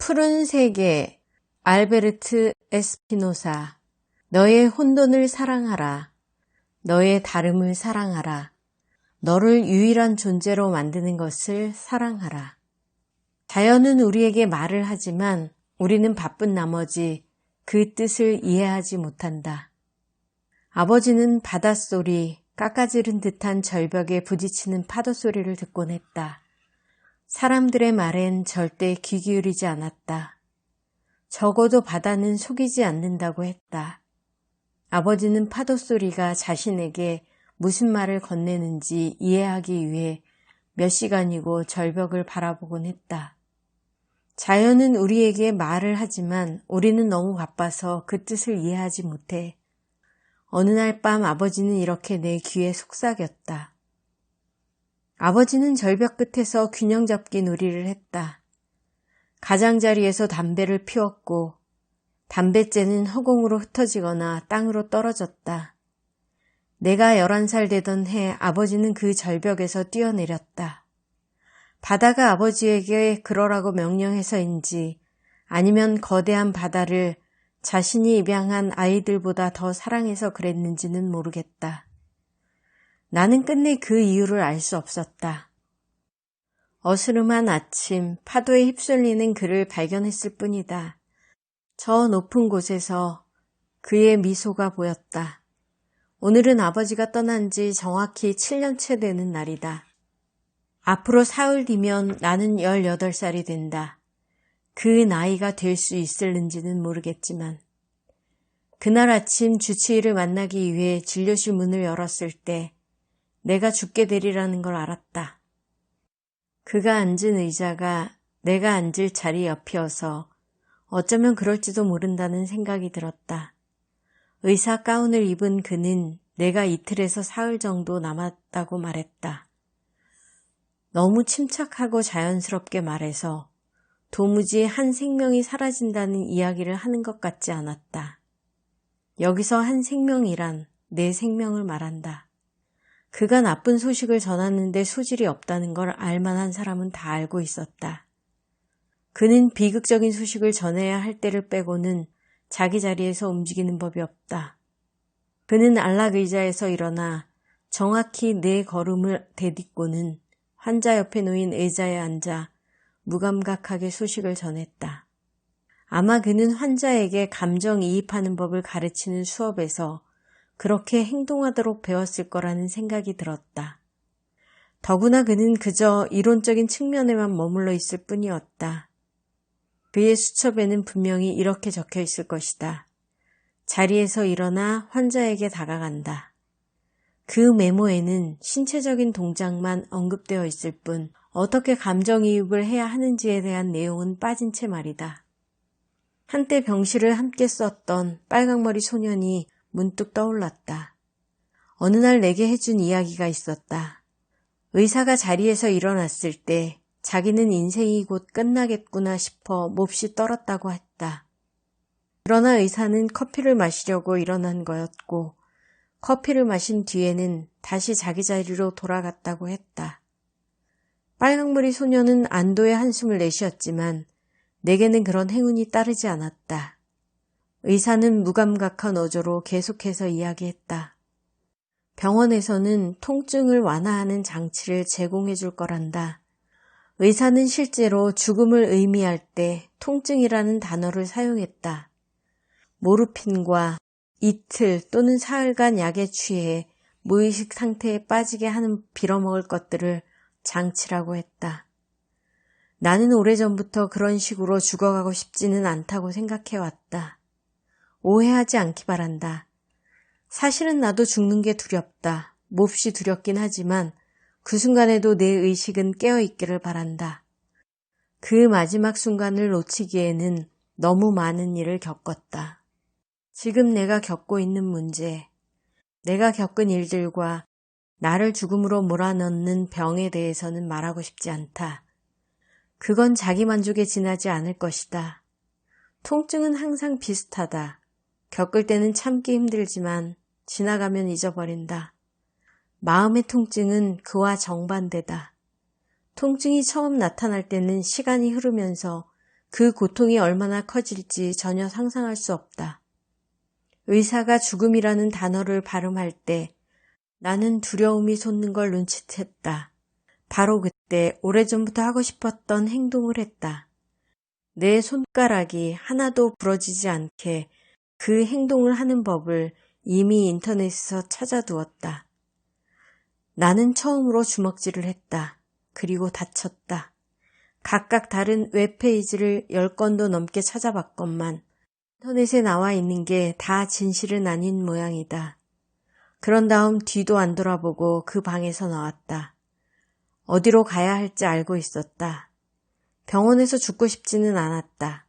푸른 세계 알베르트 에스피노사 너의 혼돈을 사랑하라. 너의 다름을 사랑하라. 너를 유일한 존재로 만드는 것을 사랑하라. 자연은 우리에게 말을 하지만 우리는 바쁜 나머지 그 뜻을 이해하지 못한다. 아버지는 바닷소리, 깎아지른 듯한 절벽에 부딪히는 파도 소리를 듣곤 했다. 사람들의 말엔 절대 귀 기울이지 않았다. 적어도 바다는 속이지 않는다고 했다. 아버지는 파도 소리가 자신에게 무슨 말을 건네는지 이해하기 위해 몇 시간이고 절벽을 바라보곤 했다. 자연은 우리에게 말을 하지만 우리는 너무 바빠서 그 뜻을 이해하지 못해. 어느 날 밤 아버지는 이렇게 내 귀에 속삭였다. 아버지는 절벽 끝에서 균형 잡기 놀이를 했다. 가장자리에서 담배를 피웠고 담뱃재는 허공으로 흩어지거나 땅으로 떨어졌다. 내가 11살 되던 해 아버지는 그 절벽에서 뛰어내렸다. 바다가 아버지에게 그러라고 명령해서인지 아니면 거대한 바다를 자신이 입양한 아이들보다 더 사랑해서 그랬는지는 모르겠다. 나는 끝내 그 이유를 알 수 없었다. 어스름한 아침 파도에 휩쓸리는 그를 발견했을 뿐이다. 저 높은 곳에서 그의 미소가 보였다. 오늘은 아버지가 떠난 지 정확히 7년째 되는 날이다. 앞으로 사흘 뒤면 나는 18살이 된다. 그 나이가 될 수 있을는지는 모르겠지만 그날 아침 주치의를 만나기 위해 진료실 문을 열었을 때 내가 죽게 되리라는 걸 알았다. 그가 앉은 의자가 내가 앉을 자리 옆이어서 어쩌면 그럴지도 모른다는 생각이 들었다. 의사 가운을 입은 그는 내가 이틀에서 사흘 정도 남았다고 말했다. 너무 침착하고 자연스럽게 말해서 도무지 한 생명이 사라진다는 이야기를 하는 것 같지 않았다. 여기서 한 생명이란 내 생명을 말한다. 그가 나쁜 소식을 전하는데 소질이 없다는 걸 알만한 사람은 다 알고 있었다. 그는 비극적인 소식을 전해야 할 때를 빼고는 자기 자리에서 움직이는 법이 없다. 그는 안락 의자에서 일어나 정확히 네 걸음을 대딛고는 환자 옆에 놓인 의자에 앉아 무감각하게 소식을 전했다. 아마 그는 환자에게 감정이입하는 법을 가르치는 수업에서 그렇게 행동하도록 배웠을 거라는 생각이 들었다. 더구나 그는 그저 이론적인 측면에만 머물러 있을 뿐이었다. 그의 수첩에는 분명히 이렇게 적혀 있을 것이다. 자리에서 일어나 환자에게 다가간다. 그 메모에는 신체적인 동작만 언급되어 있을 뿐 어떻게 감정이입을 해야 하는지에 대한 내용은 빠진 채 말이다. 한때 병실을 함께 썼던 빨강머리 소년이 문득 떠올랐다. 어느 날 내게 해준 이야기가 있었다. 의사가 자리에서 일어났을 때 자기는 인생이 곧 끝나겠구나 싶어 몹시 떨었다고 했다. 그러나 의사는 커피를 마시려고 일어난 거였고 커피를 마신 뒤에는 다시 자기 자리로 돌아갔다고 했다. 빨강머리 소녀는 안도의 한숨을 내쉬었지만 내게는 그런 행운이 따르지 않았다. 의사는 무감각한 어조로 계속해서 이야기했다. 병원에서는 통증을 완화하는 장치를 제공해 줄 거란다. 의사는 실제로 죽음을 의미할 때 통증이라는 단어를 사용했다. 모르핀과 이틀 또는 사흘간 약에 취해 무의식 상태에 빠지게 하는 빌어먹을 것들을 장치라고 했다. 나는 오래전부터 그런 식으로 죽어가고 싶지는 않다고 생각해왔다. 오해하지 않기 바란다. 사실은 나도 죽는 게 두렵다. 몹시 두렵긴 하지만 그 순간에도 내 의식은 깨어 있기를 바란다. 그 마지막 순간을 놓치기에는 너무 많은 일을 겪었다. 지금 내가 겪고 있는 문제, 내가 겪은 일들과 나를 죽음으로 몰아넣는 병에 대해서는 말하고 싶지 않다. 그건 자기 만족에 지나지 않을 것이다. 통증은 항상 비슷하다. 겪을 때는 참기 힘들지만 지나가면 잊어버린다. 마음의 통증은 그와 정반대다. 통증이 처음 나타날 때는 시간이 흐르면서 그 고통이 얼마나 커질지 전혀 상상할 수 없다. 의사가 죽음이라는 단어를 발음할 때 나는 두려움이 솟는 걸 눈치챘다. 바로 그때 오래전부터 하고 싶었던 행동을 했다. 내 손가락이 하나도 부러지지 않게 그 행동을 하는 법을 이미 인터넷에서 찾아두었다. 나는 처음으로 주먹질을 했다. 그리고 다쳤다. 각각 다른 웹페이지를 10건도 넘게 찾아봤건만 인터넷에 나와 있는 게 다 진실은 아닌 모양이다. 그런 다음 뒤도 안 돌아보고 그 방에서 나왔다. 어디로 가야 할지 알고 있었다. 병원에서 죽고 싶지는 않았다.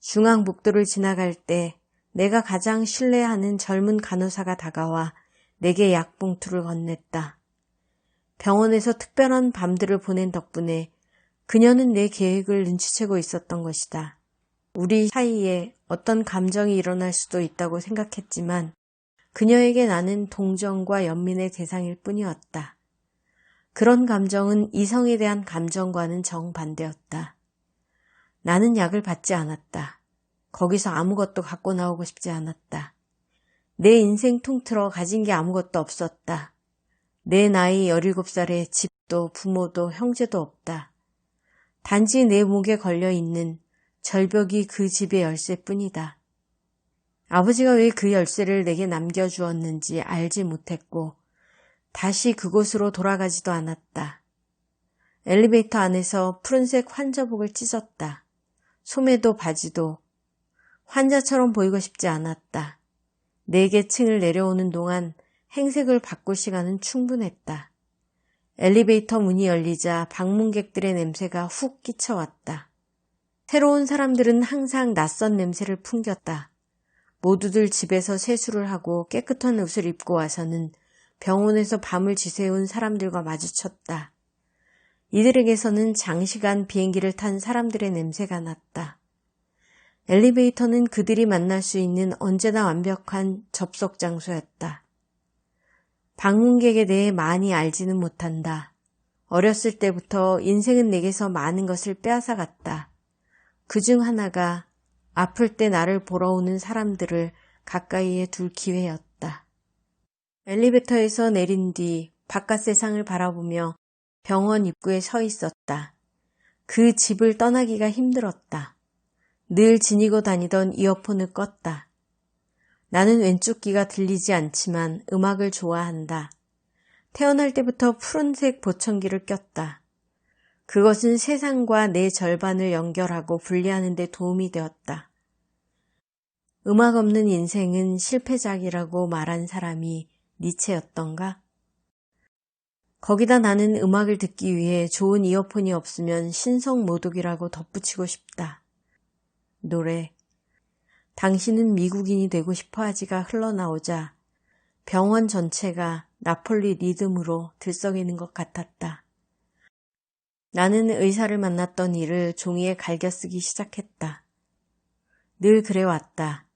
중앙북도를 지나갈 때 내가 가장 신뢰하는 젊은 간호사가 다가와 내게 약봉투를 건넸다. 병원에서 특별한 밤들을 보낸 덕분에 그녀는 내 계획을 눈치채고 있었던 것이다. 우리 사이에 어떤 감정이 일어날 수도 있다고 생각했지만 그녀에게 나는 동정과 연민의 대상일 뿐이었다. 그런 감정은 이성에 대한 감정과는 정반대였다. 나는 약을 받지 않았다. 거기서 아무것도 갖고 나오고 싶지 않았다. 내 인생 통틀어 가진 게 아무것도 없었다. 내 나이 17살에 집도 부모도 형제도 없다. 단지 내 목에 걸려 있는 절벽이 그 집의 열쇠뿐이다. 아버지가 왜 그 열쇠를 내게 남겨주었는지 알지 못했고 다시 그곳으로 돌아가지도 않았다. 엘리베이터 안에서 푸른색 환자복을 찢었다. 소매도 바지도 환자처럼 보이고 싶지 않았다. 네 개 층을 내려오는 동안 행색을 바꿀 시간은 충분했다. 엘리베이터 문이 열리자 방문객들의 냄새가 훅 끼쳐왔다. 새로운 사람들은 항상 낯선 냄새를 풍겼다. 모두들 집에서 세수를 하고 깨끗한 옷을 입고 와서는 병원에서 밤을 지새운 사람들과 마주쳤다. 이들에게서는 장시간 비행기를 탄 사람들의 냄새가 났다. 엘리베이터는 그들이 만날 수 있는 언제나 완벽한 접속 장소였다. 방문객에 대해 많이 알지는 못한다. 어렸을 때부터 인생은 내게서 많은 것을 빼앗아갔다. 그 중 하나가 아플 때 나를 보러 오는 사람들을 가까이에 둘 기회였다. 엘리베이터에서 내린 뒤 바깥 세상을 바라보며 병원 입구에 서 있었다. 그 집을 떠나기가 힘들었다. 늘 지니고 다니던 이어폰을 껐다. 나는 왼쪽 귀가 들리지 않지만 음악을 좋아한다. 태어날 때부터 푸른색 보청기를 꼈다. 그것은 세상과 내 절반을 연결하고 분리하는 데 도움이 되었다. 음악 없는 인생은 실패작이라고 말한 사람이 니체였던가? 거기다 나는 음악을 듣기 위해 좋은 이어폰이 없으면 신성 모독이라고 덧붙이고 싶다. 노래, 당신은 미국인이 되고 싶어 하지가 흘러나오자 병원 전체가 나폴리 리듬으로 들썩이는 것 같았다. 나는 의사를 만났던 일을 종이에 갈겨 쓰기 시작했다. 늘 그래왔다.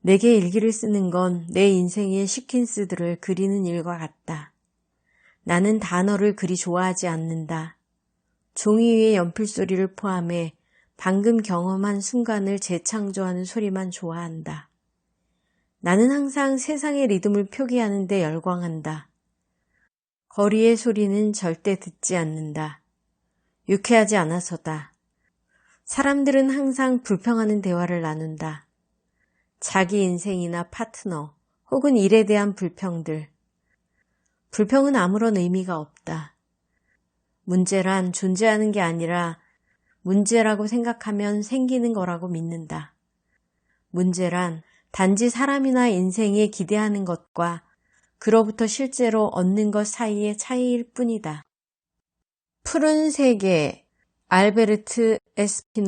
내게 일기를 쓰는 건 내 인생의 시킨스들을 그리는 일과 같다. 나는 단어를 그리 좋아하지 않는다. 종이 위에 연필 소리를 포함해 방금 경험한 순간을 재창조하는 소리만 좋아한다. 나는 항상 세상의 리듬을 표기하는데 열광한다. 거리의 소리는 절대 듣지 않는다. 유쾌하지 않아서다. 사람들은 항상 불평하는 대화를 나눈다. 자기 인생이나 파트너 혹은 일에 대한 불평들. 불평은 아무런 의미가 없다. 문제란 존재하는 게 아니라 문제라고 생각하면 생기는 거라고 믿는다. 문제란 단지 사람이나 인생에 기대하는 것과 그로부터 실제로 얻는 것 사이의 차이일 뿐이다. 푸른 세계 알베르트 에스피노